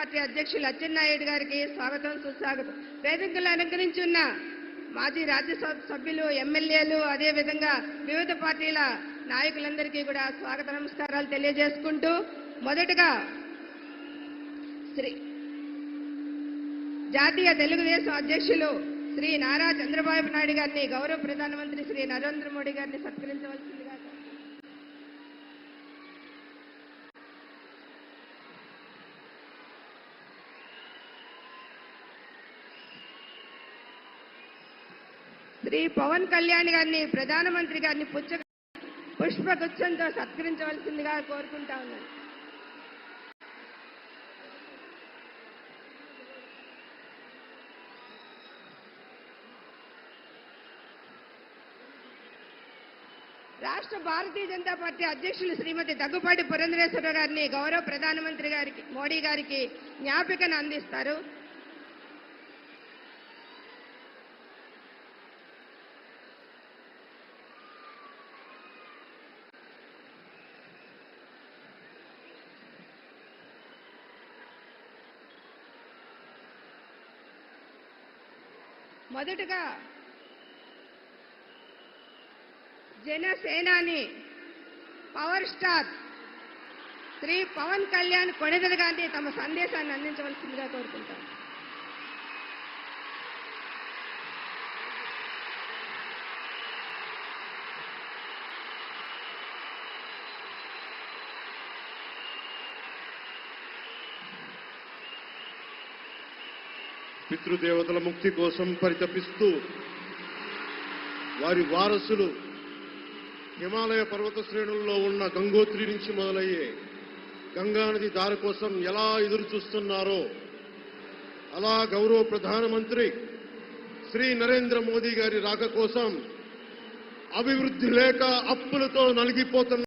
Party అధ్యక్షులు అచ్చెన్నాయుడు గారికి స్వాగతం సుస్వాగతం. వేదికలు అలంకరించున్న మాజీ రాజ్యసభ సభ్యులు ఎమ్మెల్యేలు అదేవిధంగా వివిధ పార్టీల నాయకులందరికీ కూడా స్వాగత నమస్కారాలు తెలియజేసుకుంటూ మొదటగా శ్రీ జాతీయ తెలుగుదేశం అధ్యక్షులు శ్రీ నారా చంద్రబాబు నాయుడు గారిని గౌరవ ప్రధానమంత్రి శ్రీ నరేంద్ర మోడీ గారిని సత్కరించవలసిందిగా శ్రీ పవన్ కళ్యాణ్ గారిని ప్రధానమంత్రి గారిని పుచ్చ పుష్పగుచ్చంతో సత్కరించవలసిందిగా కోరుకుంటా ఉన్నాను. రాష్ట్ర భారతీయ జనతా పార్టీ అధ్యక్షులు శ్రీమతి దగ్గుపాటి పురంధరేశ్వర గారిని గౌరవ ప్రధానమంత్రి గారికి మోడీ గారికి జ్ఞాపికను అందిస్తారు. మొదటగా జనసేనాని పవర్ స్టార్ శ్రీ పవన్ కళ్యాణ్ కొణిదల గాంధీ తమ సందేశాన్ని అందించవలసిందిగా కోరుకుంటారు పితృదేవతల ముక్తి కోసం పరితపిస్తూ వారి వారసులు హిమాలయ పర్వత శ్రేణుల్లో ఉన్న గంగోత్రి నుంచి మొదలయ్యే గంగానది దారి కోసం ఎలా ఎదురు చూస్తున్నారో అలా గౌరవ ప్రధానమంత్రి శ్రీ నరేంద్ర మోదీ గారి రాక కోసం అభివృద్ధి లేక అప్పులతో నలిగిపోతున్న